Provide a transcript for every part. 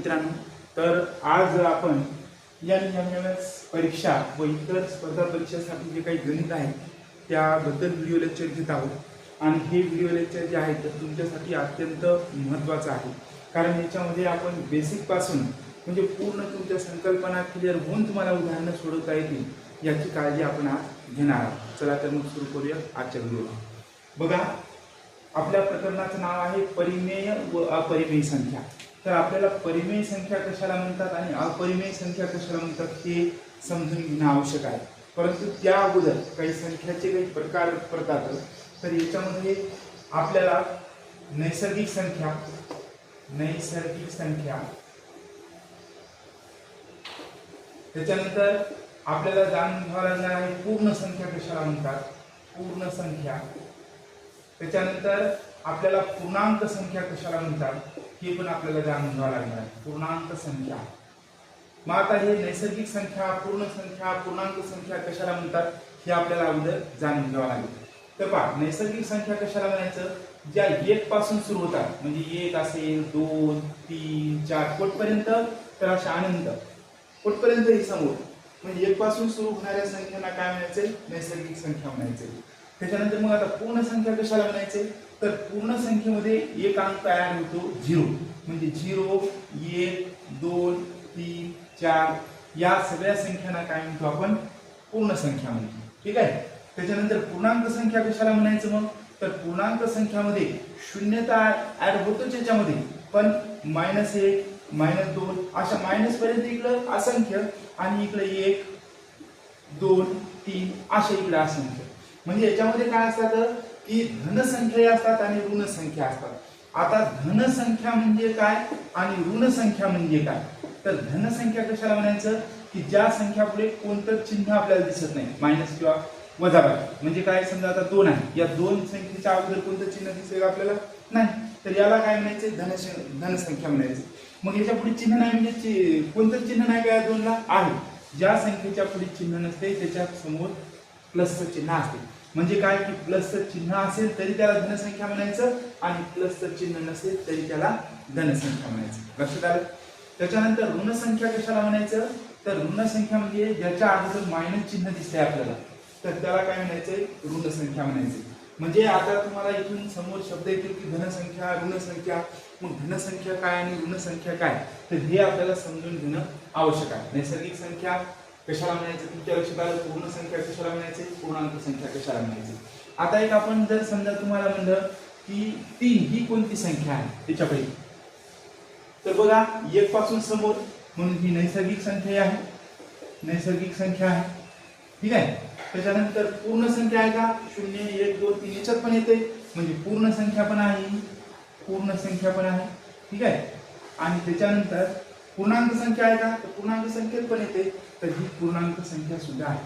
मित्रांनो तर आज आपण एन एम एम एस परीक्षा व इतर स्पर्धा परीक्षेसाठी जे काही गणित आहे त्याबद्दल व्हिडिओ लेक्चर घेत आहोत. आणि हे व्हिडिओ लेक्चर जे आहे तर तुमच्यासाठी अत्यंत महत्त्वाचं आहे. कारण याच्यामध्ये आपण बेसिकपासून म्हणजे पूर्ण तुमच्या संकल्पना क्लिअर होऊन तुम्हाला उदाहरणं सोडवता येतील याची काळजी आपण आज घेणार आहोत. चला तर मग सुरू करूया आजच्या व्हिडिओला बघा आपल्या प्रकरणाचं नाव आहे परिमेय व अपरिमेय संख्या. तर आपल्याला परिमेय संख्या कशाला म्हणतात आणि अपरिमेय संख्या कशाला म्हणतात हे समजून घेणं आवश्यक आहे. परंतु त्या अगोदर काही संख्याचे काही प्रकार पडतात. तर याच्यामध्ये आपल्याला नैसर्गिक संख्या नैसर्गिक संख्या. त्याच्यानंतर आपल्याला जाणून घ्यावं लागणार आहे पूर्ण संख्या कशाला म्हणतात? पूर्ण संख्या. त्याच्यानंतर आपल्याला पूर्णांक संख्या कशाला म्हणतात? हे पण आपल्याला जाणून घ्यावं लागणार आहे. पूर्णांक संख्या. मग आता हे नैसर्गिक संख्या पूर्ण संख्या पूर्णांक संख्या कशाला म्हणतात? हे आपल्याला अगोदर जाणून घ्यावं लागेल. तर पहा नैसर्गिक संख्या कशाला म्हणायचं? ज्या एक पासून सुरू होतात म्हणजे एक असेल दोन तीन चार कोटपर्यंत तर अशा अनंत. कोटपर्यंत ही समोर. म्हणजे एक पासून सुरू होणाऱ्या संख्यांना काय म्हणायचंय? नैसर्गिक संख्या म्हणायचे त्याच्यानंतर मग आता पूर्ण संख्या कशाला म्हणायचे तर पूर्ण संख्येमध्ये एक अंक तयार होतो झिरो. म्हणजे झिरो एक दोन तीन चार या सगळ्या संख्यांना काय म्हणतो आपण? पूर्ण संख्या म्हणतो. ठीक आहे? त्याच्यानंतर पूर्णांक संख्या कशाला म्हणायचं मग? तर पूर्णांक संख्यामध्ये शून्यता ऍड होतोच याच्यामध्ये पण मायनस एक मायनस दोन अशा मायनस पर्यंत इकडं असंख्य आणि इकडे एक दोन तीन अशा इकडे असंख्य. म्हणजे याच्यामध्ये काय असतात की धनसंख्या असतात आणि ऋणसंख्या असतात. आता धनसंख्या म्हणजे काय आणि ऋणसंख्या म्हणजे काय? तर धनसंख्या कशाला म्हणायचं? की ज्या संख्या पुढे कोणतं चिन्ह आपल्याला दिसत नाही मायनस किंवा वजाबाकी म्हणजे काय? समजा आता दोन आहे. या दोन संख्येच्या अगोदर कोणतं चिन्ह दिसेल आपल्याला? नाही. तर याला काय म्हणायचे? धनश धनसंख्या म्हणायचे. मग याच्यापुढे चिन्ह नाही म्हणजे कोणतं चिन्ह नाही का या दोनला? आहे. ज्या संख्येच्या पुढे चिन्ह नसते त्याच्यासमोर प्लसचं चिन्ह असते. म्हणजे काय की प्लसचं चिन्ह असेल तरी त्याला धनसंख्या म्हणायचं आणि प्लसचं चिन्ह नसेल तरी त्याला धनसंख्या म्हणायचं. लक्षात आलं? त्याच्यानंतर ऋणसंख्या कशाला म्हणायचं? तर ऋणसंख्या म्हणजे ज्याच्या अगोदर मायनस चिन्ह दिसतंय आपल्याला. तर त्याला काय म्हणायचंय? ऋणसंख्या म्हणायचे म्हणजे आता तुम्हाला इथून समोर शब्द येतील की धनसंख्या ऋणसंख्या. मग धनसंख्या काय आणि ऋणसंख्या काय? तर हे आपल्याला समजून घेणं आवश्यक आहे. नैसर्गिक संख्या कशाला म्हणायचं? तुमच्या लक्षात आलं पूर्ण संख्या कशाला म्हणायचे? पूर्णांक संख्या कशाला म्हणायचे? आता एक आपण जर समजा तुम्हाला म्हणलं की तीन ही कोणती संख्या आहे त्याच्यापैकी? तर बघा एक पासून समोर म्हणून ही नैसर्गिक संख्या आहे. नैसर्गिक संख्या आहे. ठीक आहे? त्याच्यानंतर पूर्ण संख्या आहे का? शून्य एक दोन तीन याच्यात पण येते. म्हणजे पूर्ण संख्या पण आहे. पूर्ण संख्या पण आहे. ठीक आहे? आणि त्याच्यानंतर पूर्णांक संख्या आहे का? तर पूर्णांक संख्येत पण येते. तर ही पूर्णांक संख्या सुद्धा आहे.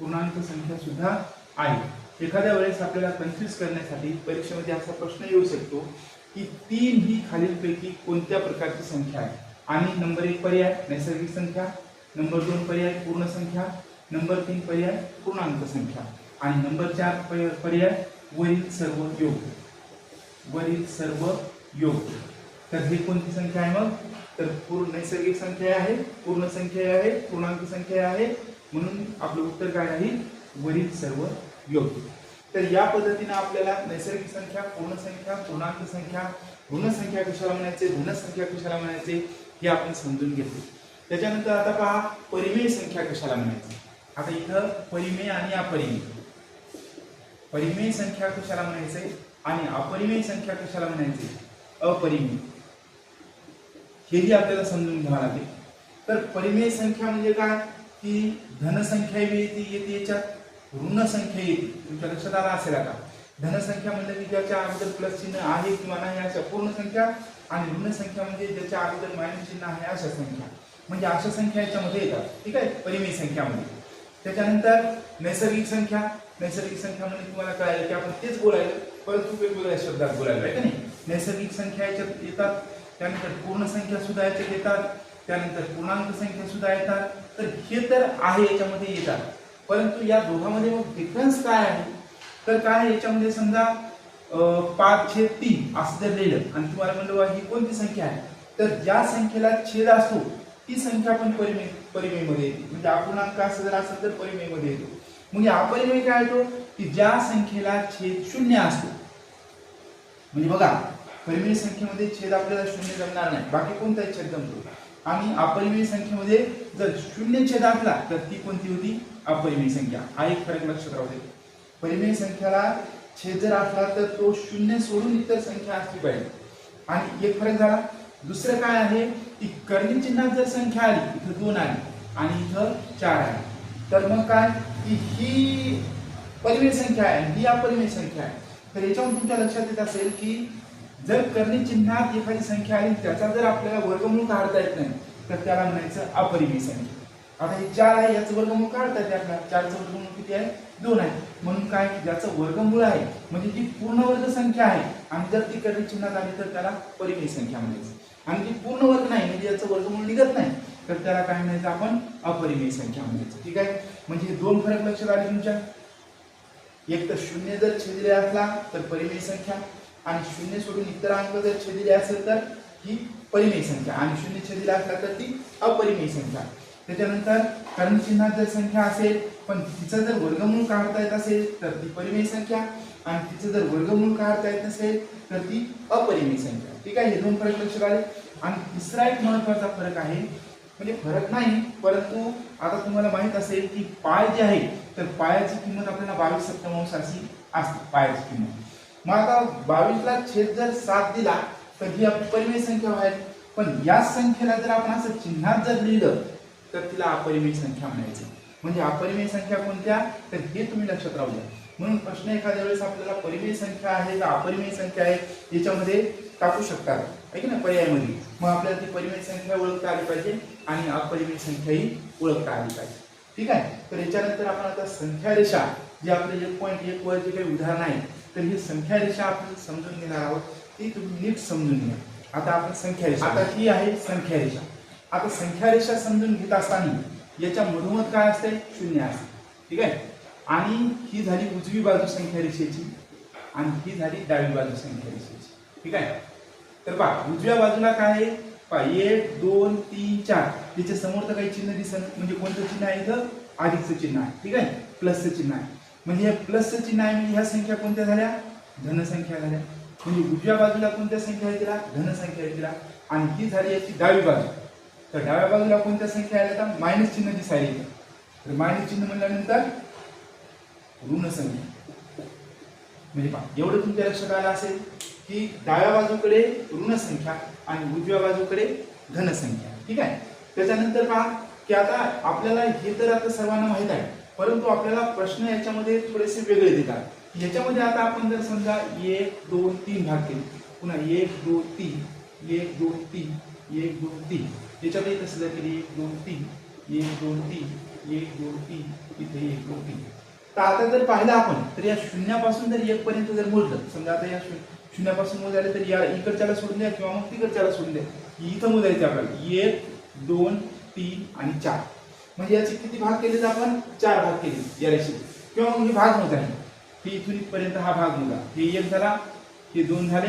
पूर्णांक संख्या सुद्धा आहे. एखाद्या वेळेस आपल्याला कन्फ्युज करण्यासाठी परीक्षेमध्ये असा प्रश्न येऊ शकतो की तीन ही खालीलपैकी कोणत्या प्रकारची संख्या आहे? आणि नंबर एक पर्याय नैसर्गिक संख्या. नंबर दोन पर्याय पूर्ण संख्या. नंबर तीन पर्याय पूर्णांक संख्या. आणि नंबर चार पर्याय- पर्याय वरील सर्व योग वरील सर्व योग तर ही कोणती संख्या आहे मग? तर पूर्ण नैसर्गिक संख्या आहे पूर्ण संख्या आहे पूर्णांक संख्या आहे. म्हणून आपलं उत्तर काय आहे वरील सर्व योग्य. तर या पद्धतीने आपल्याला नैसर्गिक संख्या पूर्ण संख्या पूर्णांक संख्या ऋण संख्या कशाला म्हणायचे? धनसंख्या कशाला म्हणायचे? हे आपण समजून घेतले. त्याच्यानंतर आता पहा परिमेय संख्या कशाला म्हणायची? आता इथं परिमेय आणि अपरिमेय. परिमेय संख्या कशाला म्हणायचे? आणि अपरिमेय संख्या कशाला म्हणायचे? अपरिमेय. हेही आपल्याला समजून घ्यावं लागेल. तर परिमेय संख्या म्हणजे काय? की धनसंख्या येते येते याच्यात ऋण संख्या येते. तुमच्या लक्षात आला असेल आता? धनसंख्या म्हणजे की ज्याच्या अगोदर प्लस चिन्ह आहे किंवा नाही अशा पूर्ण संख्या आणि ऋण संख्या म्हणजे ज्याच्या अगोदर मायनस चिन्ह आहे अशा संख्या. म्हणजे अशा संख्या याच्यामध्ये येतात. ठीक आहे? परिमेय संख्यामध्ये म्हणजे. त्याच्यानंतर नैसर्गिक संख्या. नैसर्गिक संख्या म्हणजे तुम्हाला कळायला की आपण तेच बोलायला परंतु वेगवेगळ्या शब्दात बोलायला आहे का नाही? नैसर्गिक संख्या याच्यात येतात. त्यानंतर पूर्ण संख्या सुद्धा याच्यात येतात त्यानंतर पूर्णांक संख्या सुद्धा येतात. तर हे तर आहे याच्यामध्ये येतात. परंतु या दोघांमध्ये मग डिफरन्स काय आहे? तर काय याच्यामध्ये समजा पाच छेद तीन असं जर लिहिलं आणि तुम्हाला म्हणलं बा ही कोणती संख्या आहे? तर ज्या संख्येला छेद असतो ती संख्या पण परिमेय परिमेयमध्ये येते. म्हणजे अपूर्णांक असं जर असेल तर परिमेयमध्ये येतो. मग या अपरिमेय काय येतो की ज्या संख्येला छेद शून्य असतो. म्हणजे बघा परिमेय संख्येमध्ये छेद आपल्याला शून्य जमणार नाही. बाकी कोणताही छेद जमतो? आणि अपरिमेय संख्येमध्ये जर शून्य छेद असला तर ती कोणती होती? अपरिमेय संख्या. हा एक फरक लक्षात राहू दे. परिमेय संख्याला छेद जर असला तर तो शून्य सोडून इतर संख्या असली पाहिजे. आणि एक फरक झाला. दुसरं काय आहे? की कर्णी चिन्हात जर संख्या आली इथं दोन आली आणि इथं चार आली. तर मग काय? की ही परिमेय संख्या आहे ही अपरिमेय संख्या आहे. तर याच्यावरून तुमच्या लक्षात येत असेल की जर कर्णी चिन्हात एखादी संख्या आली त्याचा जर आपल्याला वर्गमूळ काढता येत नाही तर त्याला म्हणायचं अपरिमेय संख्या. आता हे चार आहे याचं वर्गमूळ काढता येते आपल्याला चारचं वर्गमूळ किती आहे? दोन आहे. म्हणून काय? की ज्याचं वर्गमूळ आहे. म्हणजे जी पूर्ण वर्ग संख्या आहे आणि जर ती कर्णी चिन्हात आली तर त्याला परिमेय संख्या म्हणायचं. आणि जी पूर्ण वर्ग नाही म्हणजे याचं वर्गमूळ निघत नाही तर त्याला काय म्हणायचं? आपण अपरिमेय संख्या म्हणायचं. ठीक आहे? म्हणजे हे दोन फरक लक्षात आले तुमच्या. एक तर शून्य जर छेदले असला तर परिमेय संख्या. आणि शून्य सोडून इतर अंक जर छेदिले असेल तर ही परिमेय संख्या. आणि शून्य छेदिला असला तर ती अपरिमेय संख्या. त्याच्यानंतर कर्ण चिन्हात जर संख्या असेल पण तिचं जर वर्गमूळ काढता येत असेल तर ती परिमेय संख्या. आणि तिचं जर वर्गमूळ काढता येत नसेल तर ती अपरिमेय संख्या. ठीक आहे? हे दोन फरक लक्षात आले. आणि तिसरा एक महत्त्वाचा फरक आहे. म्हणजे फरक नाही परंतु आता तुम्हाला माहीत असेल की पाय जे आहे तर पायाची किंमत आपल्याला बावीस सप्तमांश अशी असते. पायाची किंमत. मग आता बावीसला छेद जर सात दिला तर ही आपली संख्या व्हायला पण याच संख्येला जर आपण असं चिन्हात जर लिहिलं तर तिला अपरिमेय संख्या म्हणायची. म्हणजे अपरिमेय संख्या कोणत्या? तर हे तुम्ही लक्षात राहू द्या. म्हणून प्रश्न एखाद्या वेळेस आपल्याला परिमेय संख्या आहे का अपरिमेय संख्या आहे याच्यामध्ये टाकू शकतात. आहे की ना पर्यायामध्ये. मग आपल्याला ती परिमेय संख्या ओळखता आली पाहिजे आणि अपरिमेय संख्याही ओळखता आली पाहिजे. ठीक आहे? तर याच्यानंतर आपण आता संख्या रेषा जे आपले एक पॉईंट एक वर जे काही उदाहरण आहे तर ही संख्या रेषा आपण समजून घेणार आहोत. ती तुम्ही नीट समजून घ्या. आता आपण संख्या रेषा आता ही आहे संख्या रेषा. आता संख्या रेषा समजून घेत असताना याच्या मधोमध काय असते? शून्य असते. ठीक आहे? आणि ही झाली उजवी बाजू संख्या रेषेची आणि ही झाली डावी बाजू संख्या रेषेची. ठीक आहे? तर पहा उजव्या बाजूला काय आहे? पहा एक दोन तीन चार. याच्या समोर तर काही चिन्ह दिसत म्हणजे कोणतं चिन्ह आहे इथं? अधिकचं चिन्ह आहे. ठीक आहे? प्लसचं चिन्ह आहे. म्हणजे हे प्लसचं चिन्ह आहे म्हणजे ह्या संख्या कोणत्या झाल्या? धनसंख्या झाल्या. म्हणजे उजव्या बाजूला कोणत्या संख्या आहे तिला? धनसंख्या आहे तिला. आणि ही झाली याची डावी बाजू. तर डाव्या बाजूला कोणत्या संख्या आल्या तर मायनस चिन्ह दिसायला येतं. तर मायनस चिन्ह म्हणल्यानंतर ऋण संख्या. म्हणजे पहा एवढं तुमच्या लक्षात आलं असेल की डाव्या बाजूकडे ऋण संख्या आणि उजव्या बाजूकडे धनसंख्या. ठीक आहे? त्याच्यानंतर पहा की आता आपल्याला हे तर आता सर्वांना माहीत आहे. परंतु आपल्याला प्रश्न याच्यामध्ये थोडेसे वेगळे देतात याच्यामध्ये आता आपण जर समजा एक दोन तीन भाग केले पुन्हा एक दोन तीन एक दोन तीन एक दोन तीन. याच्यातही तसं जर केली एक दोन तीन एक दोन तीन एक दोन तीन इथे एक दोन तीन. तर आता जर पाहिलं आपण तर या शून्यापासून जर एक पर्यंत जर मोजलं समजा आता या शून्य शून्यापासून मोजायला तर या इकडच्याला सोडून द्या किंवा मग तिकडच्याला सोडून द्या. इथं मोजायचं आपल्याला. एक दोन तीन आणि चार. म्हणजे याचे किती भाग केले आपण? चार भाग केले या रेषेत किंवा मग हे भाग मोजायचे ही इथून इथपर्यंत हा भाग मोजा. हे एक झाला हे दोन झाले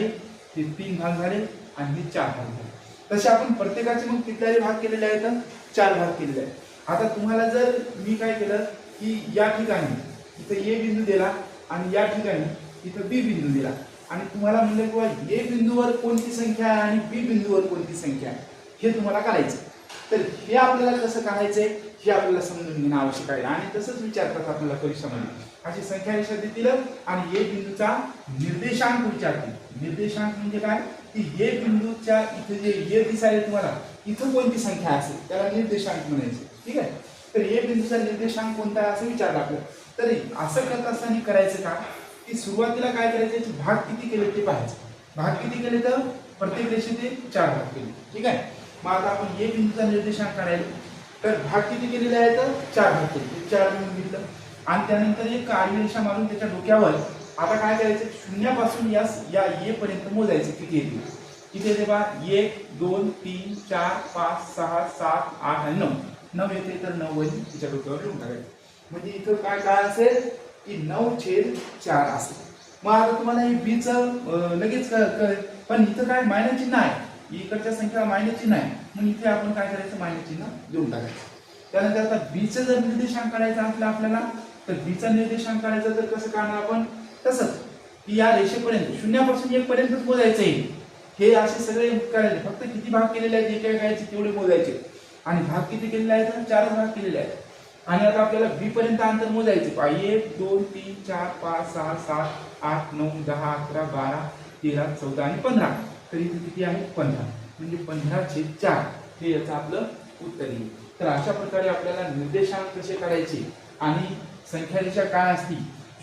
हे तीन भाग झाले आणि हे चार भाग झाले. तसे आपण प्रत्येकाचे मग किती भाग केलेले आहेत? चार भाग केलेले आहेत. आता तुम्हाला जर मी काय केलं की या ठिकाणी इथं ए बिंदू दिला आणि या ठिकाणी इथं बी बिंदू दिला. आणि तुम्हाला म्हणलं किंवा ए बिंदूवर कोणती संख्या आहे आणि बी बिंदूवर कोणती संख्या आहे? हे तुम्हाला काढायचं तर हे आपल्याला कसं काढायचंय? हे आपल्याला समजून घेणं आवश्यक आहे. आणि तसंच विचारतात आपल्याला परीक्षामध्ये. अशी संख्या रेषा देतील आणि ए बिंदूचा निर्देशांक विचारतील निर्देशांक म्हणजे काय? की ए बिंदूच्या इथे जे ए दिसायला तुम्हाला इथं कोणती संख्या असेल त्याला निर्देशांक म्हणायचे. ठीक आहे? तर ए बिंदूचा निर्देशांक कोणता आहे असं विचारलं आपल्याला तरी असं करत असताना करायचं का? की सुरुवातीला काय करायचं? भाग किती केले ते पाहायचं. भाग किती केले तर? प्रत्येक रेषेचे चार भाग केले. ठीक आहे? मग आता आपण ए बिंदूचा निर्देशांक करायला तर भाग किती केलेले आहेत? चार भाग केले चार म्हणून घेतलं. आणि त्यानंतर एक आडवी मारून त्याच्या डोक्यावर आता काय करायचं? शून्यापासून या या ये पर्यंत मोजायचं. किती येते किती येते बा एक दोन तीन चार पाच सहा सात आठ आणि नऊ. नऊ येते तर नऊ वरील तिच्या डोक्यावर लिहून टाकायचं. म्हणजे इथं काय काय असेल? की नऊ छेद चार असेल. मग आता तुम्हाला हे बीच लगेच क- पण इथं काय? मायनस चिन्ह आहे. इकडच्या संख्या मायनस चिन्ह आहे मग इथे आपण काय करायचं? मायनस चिन्ह देऊन टाकायचं. त्यानंतर आता बीचं जर निर्देशांक काढायचा असला आपल्याला तर बीचा निर्देशांक काढायचा तर कसं काढणार आपण? तसंच की या रेषेपर्यंत शून्यापासून एक पर्यंतच मोजायचं आहे. हे असे सगळे करायचे फक्त किती भाग केलेले आहेत? एका करायचे तेवढे मोजायचे. आणि भाग किती केलेले आहेत? चारच भाग केलेले आहेत. आणि आता आपल्याला बी पर्यंत अंतर मोजायचे पहा एक दोन तीन चार पाच सहा सात आठ नऊ दहा अकरा बारा तेरा चौदा आणि पंधरा. तर इथे किती आहे? पंधरा. म्हणजे पंधरा छेद चार हे याचं आपलं उत्तर येईल. तर अशा प्रकारे आपल्याला निर्देशांक कसे करायचे आणि संख्या रेषा काय असती?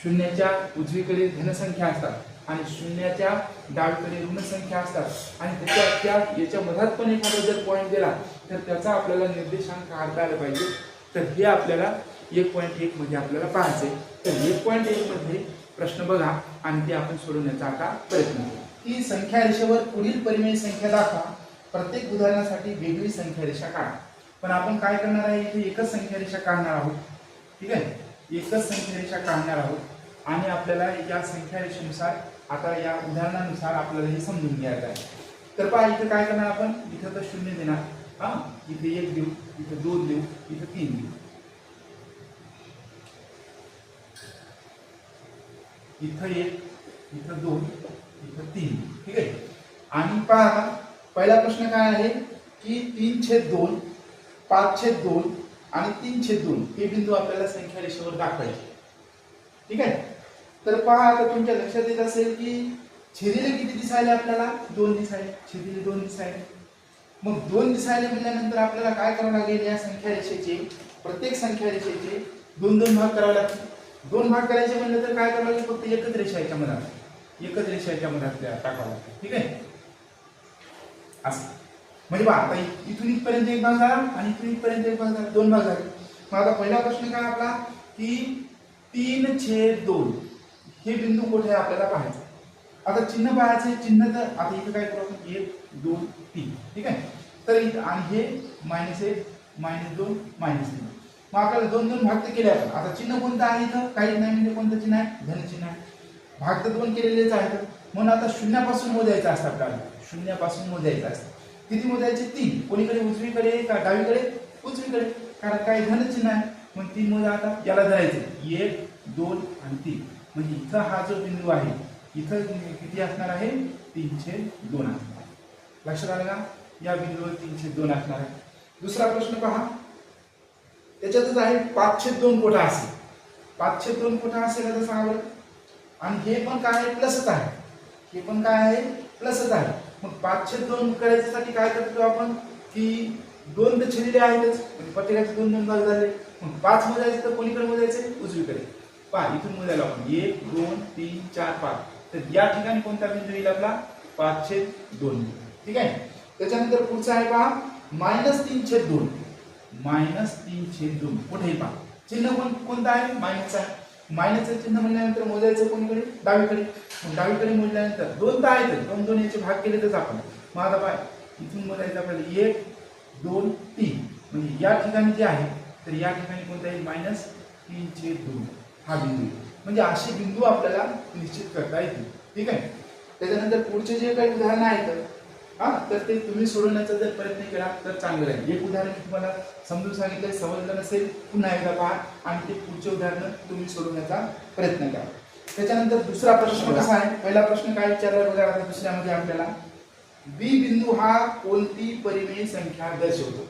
शून्याच्या उजवीकडे धनसंख्या असतात आणि शून्याच्या डावीकडे ऋणसंख्या असतात. आणि त्याच्या त्या याच्या मधात पण एखादा जर पॉईंट दिला तर त्याचा आपल्याला निर्देशांक काढता आला पाहिजे. तर हे आपल्याला एक पॉईंट एक मध्ये आपल्याला आहे तर एक पॉईंट एक मध्ये प्रश्न बघा आणि ते आपण सोडवण्याचा आता प्रयत्न करू. की संख्या रेषेवर पुढील परिमेय संख्या दाखवा. प्रत्येक उदाहरणासाठी वेगळी संख्या रेषा काढा. पण आपण काय करणार आहे? इथे एकच संख्या रेषा काढणार आहोत. ठीक आहे? एकच संख्या रेषा काढणार आहोत. आणि आपल्याला या संख्या रेषेनुसार आता या उदाहरणानुसार आपल्याला हे समजून घ्यायचं आहे. तर पहा इथं काय करणार आपण? इथं तर शून्य देणार. हा? इथे एक देऊ इथं दोन देऊ इथं तीन देऊ. इथं एक इथं दोन इथं तीन. ठीक आहे? आणि पहा पहिला प्रश्न काय आहे? की तीन छेद दोन पाच छेद दोन आणि तीन छेद दोन हे बिंदू आपल्याला संख्या रेषेवर दाखवायचे. ठीक आहे? तर पहा आता तुमच्या लक्षात येत असेल की छेदीले किती दिसायले आपल्याला? दोन दिसायले. छेदीले दोन दिसायले. मग दोन दिसायले म्हणल्यानंतर आपल्याला काय करावं लागेल? या संख्या रेषेचे प्रत्येक संख्या रेषेचे दोन दोन भाग करावे लागतील. दोन भाग करायचे म्हणलं तर काय करावं लागेल? फक्त एकच रेषा याच्या मधात एकच रेषा याच्यामध्ये मधात टाकावं लागते. ठीक आहे? असं. म्हणजे बा आता इथून इथपर्यंत एक भाग झाला आणि इथून इथपर्यंत एक भाग झाला. दोन भाग झाले. मग आता पहिला प्रश्न काय आपला? की तीन छेद दोन. हे बिंदू कुठे आहे आपल्याला पाहायचं? आता चिन्ह पाहायचं चिन्ह तर आता इथं काय करू एक दोन तीन. ठीक आहे? तर इथं आणि हे मायनस एक मायनस दोन मायनस तीन. मग आपल्याला दोन दोन भाग तर केले आपण. आता चिन्ह कोणतं आहे इथं? काहीच नाही. म्हणजे कोणतं चिन्ह आहे? धन चिन्ह आहे. भाग तर दोन केलेलेच आहेत. म्हणून आता शून्यापासून मोजायचं असतं आपल्याला. शून्यापासून मोजायचं असतं. किती मोजायचे? तीन. कोणीकडे? उजवीकडे? का डावीकडे? उजवीकडे. कारण काही धनचिन्ह आहे. मग तीन मोजा आता. याला धरायचे. एक दोन आणि तीन. म्हणजे इथं हा जो बिंदू आहे इथं किती असणार आहे? तीनशे दोन असणार आहे. लक्षात आलं का? या बिंदूवर तीनशे दोन असणार आहे. दुसरा प्रश्न पहा. त्याच्यातच आहे पाचशे दोन कोटा असेल? पाचशे दोन कोटा असेल तर सांगा बरं आणि हे पण काय आहे? प्लसच आहे. हे पण काय आहे? प्लसच आहे. मग पाचशे दोन करायच्यासाठी काय करतो आपण? की दोन तर छेदिले आहेतच. म्हणजे प्रत्येकाचे दोन दोन भाग झाले. मग पाच मोजायचे तर कोणीकडे मोजायचे? उजवीकडे. पहा इथून मोजायला आपण एक दोन तीन चार पाच. तर या ठिकाणी कोणता बिंदू येईल आपला? पाचशे दोन. ठीक आहे? त्याच्यानंतर पुढचा आहे पहा. मायनस तीनशे दोन. मायनस तीनशे दोन. कुठेही पहा. चिन्ह कोण कोणता आहे? मायनस आहे. मायनसचं चिन्ह म्हणल्यानंतर मोजायचं कोणीकडे? डावीकडे. मग डावीकडे मोजल्यानंतर दोन तर आहेत. दोन दोन याचे भाग केले तर आपण. मग आता पाय इथून मोजायचं आपल्याला एक दोन तीन. म्हणजे या ठिकाणी जे आहे तर या ठिकाणी कोणता येईल? मायनस तीनचे दोन. हा बिंदू. येईल म्हणजे असे बिंदू आपल्याला निश्चित करता येतील. ठीक आहे? त्याच्यानंतर पुढचे जे काही उदाहरणं आहेत हा तर ते तुम्ही सोडवण्याचा जर प्रयत्न केला तर चांगलं राहील एक उदाहरण मी तुम्हाला समजून सांगितलं समजलं नसेल पुन्हा एकदा पहा आणि ते पुढचे उदाहरण तुम्ही सोडवण्याचा प्रयत्न करा. त्याच्यानंतर दुसरा प्रश्न कसा आहे? पहिला प्रश्न काय विचारला बघा आता दुसऱ्यामध्ये आपल्याला. बी बिंदू हा कोणती परिमेय संख्या दर्शवतो?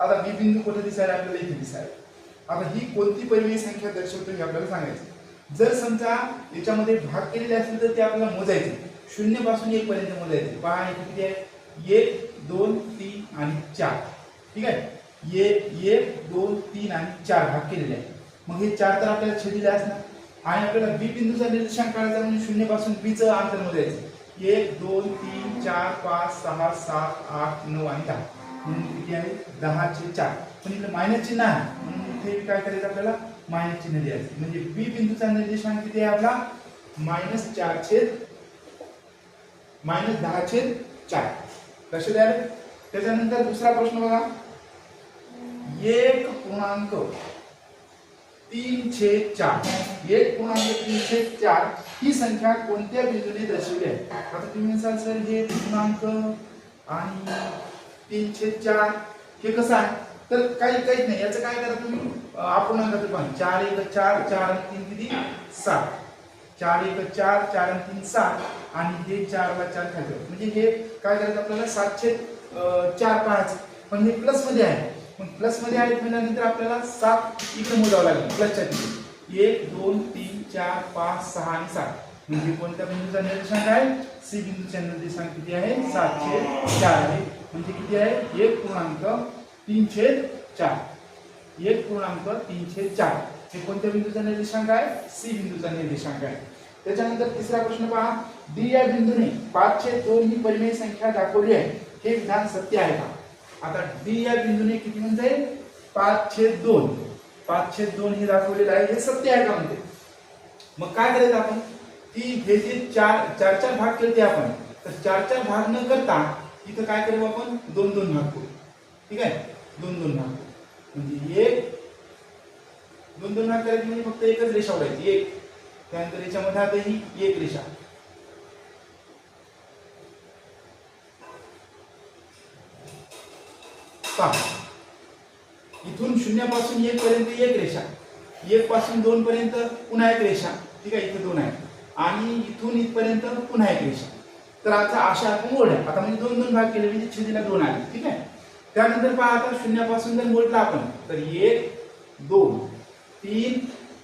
आता बी बिंदू कुठे दिसायला आपल्याला इथे दिसायला. आता ही कोणती परिमेय संख्या दर्शवतो हे आपल्याला सांगायचं जर समजा याच्यामध्ये भाग केलेले असतील तर ते आपल्याला मोजायचे. शून्यपासून एक पर्यंत मोजायचे पहा इथे किती आहे? एक दोन तीन आणि चार. ठीक आहे? एक एक दोन तीन आणि चार भाग केलेले आहे मग हे चार तर आपल्याला छेदिले असणार आणि आपल्याला बी बिंदूचा निर्देशांक काढायचा म्हणजे शून्यपासून बीचं अंतर मोजायचं एक दोन तीन चार पाच सहा सात आठ नऊ आणि दहा. म्हणून किती आहे? दहाचे चार पण इथलं मायनस चिन्ह आहे. म्हणून इथे काय करायचं आपल्याला? मायनस चिन्ह द्यायचं म्हणजे बी बिंदूचा निर्देशांक किती आहे आपला? मायनस चार छेद मायनस दहा छेद चार. लक्ष द्यावे त्याच्यानंतर दुसरा प्रश्न बघा. एक पूर्णांक तीन छेद चार. एक पूर्णांक तीन छेद चार ही संख्या कोणत्या बिंदूने दर्शवली आहे? आता तुम्ही म्हणसाल सर हे पूर्णांक आणि तीन छेद चार हे कसं आहे? तर काही काहीच नाही. याचं काय करा तुम्ही? अपूर्णांकाचं पण. चार एक चार चार आणि तीन किती? सात. चार एक चार चार आणि तीन सात. आणि हे चारला चार खाली म्हणजे हे काय करायचं आपल्याला? सातशे चार पाच पण हे प्लसमध्ये आहे. मग प्लसमध्ये आहेत आहे म्हटल्यानंतर आपल्याला सात इकडे मोजावं लागेल. प्लसच्या तिथे एक दोन तीन चार पाच सहा आणि सात. म्हणजे कोणत्या बिंदूचा निर्देशांक आहे? सी बिंदूचा निर्देशांक किती आहे सातशे चार आहे. म्हणजे किती आहे? एक पूर्णांक तीन छेद चार. एक पूर्णांक तीन छेद चार. हे कोणत्या बिंदूचा निर्देशांक आहे? सी बिंदूचा निर्देशांक आहे. त्याच्यानंतर तिसरा प्रश्न पहा. डी या बिंदूने पाचशे दोन ही परिमेय संख्या दाखवली आहे. हे विधान सत्य आहे का? आता डी या बिंदूने किती म्हणजे? पाचशे दोन. पाचशे दोन हे दाखवलेलं आहे. हे सत्य आहे का म्हणते? मग काय करायचं आपण? ती हे जे चार चार चार भाग केले आपण. तर चार चार भाग न करता इथं काय करू आपण? दोन दोन भाग करू. ठीक आहे? दोन दोन भाग म्हणजे एक दोन दोन भाग करायचे म्हणजे फक्त एकच रेषा उडायची. एक. त्यानंतर याच्यामध्ये आता ही एक रेषा. इथून शून्यापासून एक पर्यंत एक रेषा. एक पासून दोन पर्यंत पुन्हा एक रेषा. ठीक आहे इथे दोन आहे आणि इथून इथपर्यंत पुन्हा एक रेषा. तर आता अशा आपण ओढ्या आता म्हणजे दोन दोन भाग केले म्हणजे छेदीला दोन आले. ठीक आहे? त्यानंतर पहा आता शून्यापासून जर मोडला आपण तर एक दोन तीन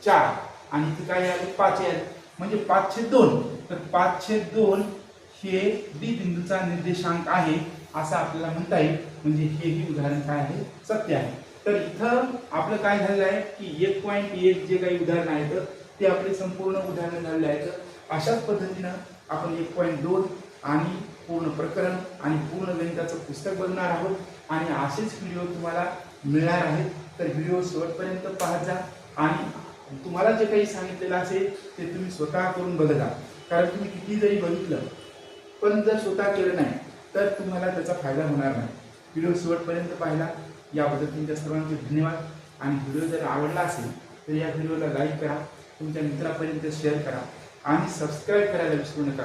चार. आणि इथे काय आले पाच आले म्हणजे पाचशे दोन. तर पाचशे दोन हे डी बिंदूचा निर्देशांक आहे असं आपल्याला म्हणता येईल. म्हणजे हे ही उदाहरण काय आहे? सत्य आहे. तर इथं आपलं काय झालेलं आहे की एक पॉईंट एक जे काही उदाहरण आहेत ते आपले संपूर्ण उदाहरण झालेले आहेत. अशाच पद्धतीनं आपण एक पॉईंट दोन आणि पूर्ण प्रकरण आणि पूर्ण गणिताचं पुस्तक बघणार आहोत. आणि असेच व्हिडिओ तुम्हाला मिळणार आहेत. तर व्हिडिओ शेवटपर्यंत पाहत जा. आणि आणि तुम्हाला जे काही सांगितलेलं असेल ते तुम्ही स्वतः करून बघा. कारण तुम्ही किती जरी बघितलं पण जर स्वतः केलं नाही तर तुम्हाला त्याचा फायदा होणार नाही. व्हिडिओ शेवटपर्यंत पाहिला. याबद्दल तुमच्या सर्वांचे धन्यवाद. आणि व्हिडिओ जर आवडला असेल तर या व्हिडिओला लाईक करा. तुमच्या मित्रापर्यंत शेअर करा. आणि सबस्क्राईब करायला विसरू नका.